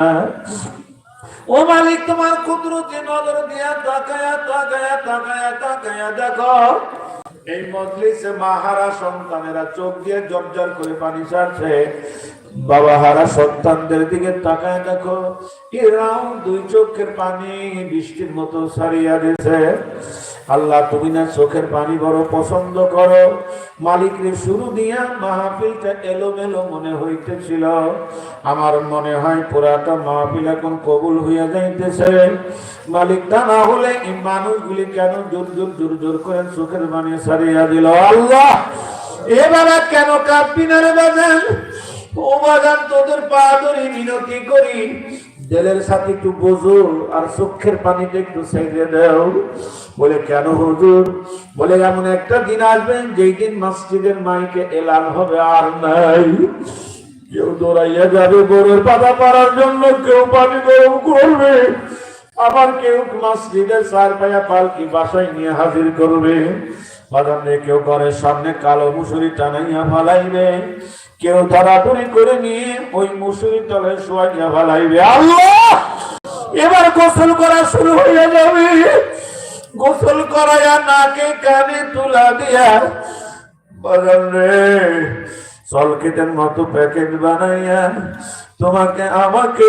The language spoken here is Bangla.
ও মালিক, তোমার কুদরতি নজর দিয়া তাকায়া তাকায়া তাকায়া তাকায়া দেখো, এই মজলিসে মাহারা সন্তানেরা চোখ দিয়ে জর্জর করে পানি ছাড়ছে। বাবা হারা সন্তানদের দিকে তাকায় দেখো, এরাও দুই চোখের পানি বৃষ্টির মতো সারিয়া দিয়েছে আল্লাহ তুমি না চোখের পানি বড় পছন্দ করো। মালিকের শুরু দিয়া মাহফিলটা এলোমেলো মনে হইতেছিল। আমার মনে হয় পুরাটা মাহফিল এখন কবুল হইয়া যাইতেছে। মালিক তা না হলে এই মানুষগুলি কেন জোর জোর জোর জোর করে চোখের পানি সারিয়া দিল? আল্লাহ! এবারে কেন কাঁপবি না বাজান? ও বাজান, তোদের পা ধরে মিনতি করি। জেলের সাথে একটু বোঝো আর চক্ষের পানিটা একটু ছেড়ে দেও। বলে, কেন হুজুর? বলে, এমন একটা দিন আসবেন যেই দিন মসজিদের মাইকে এলান হবে আর নাই। কেউ দৌড়াইয়া যাবে গরুর পাতা পাড়ার জন্য কেউ পানি গরম করবে। আবার কেউ মসজিদের চার পায়া পালকি বাসায় নিয়ে হাজির করবে। বাজারে কেউ ঘরের সামনে কালো মুসুরি টানাইয়া ফালাইবে। কেউ তাড়াতাড়ি করে নিয়ে ওই মুসুরি তলে শোয়াইয়া ফালাইবে। আল্লাহ! এবার গোসল করা শুরু হয়ে যাবে। গোসল করাইয়া নাকে কানে তুলা দিয়া বাজার রে সলকেটের মতো প্যাকেট বানাইয়া তোমাকে আমাকে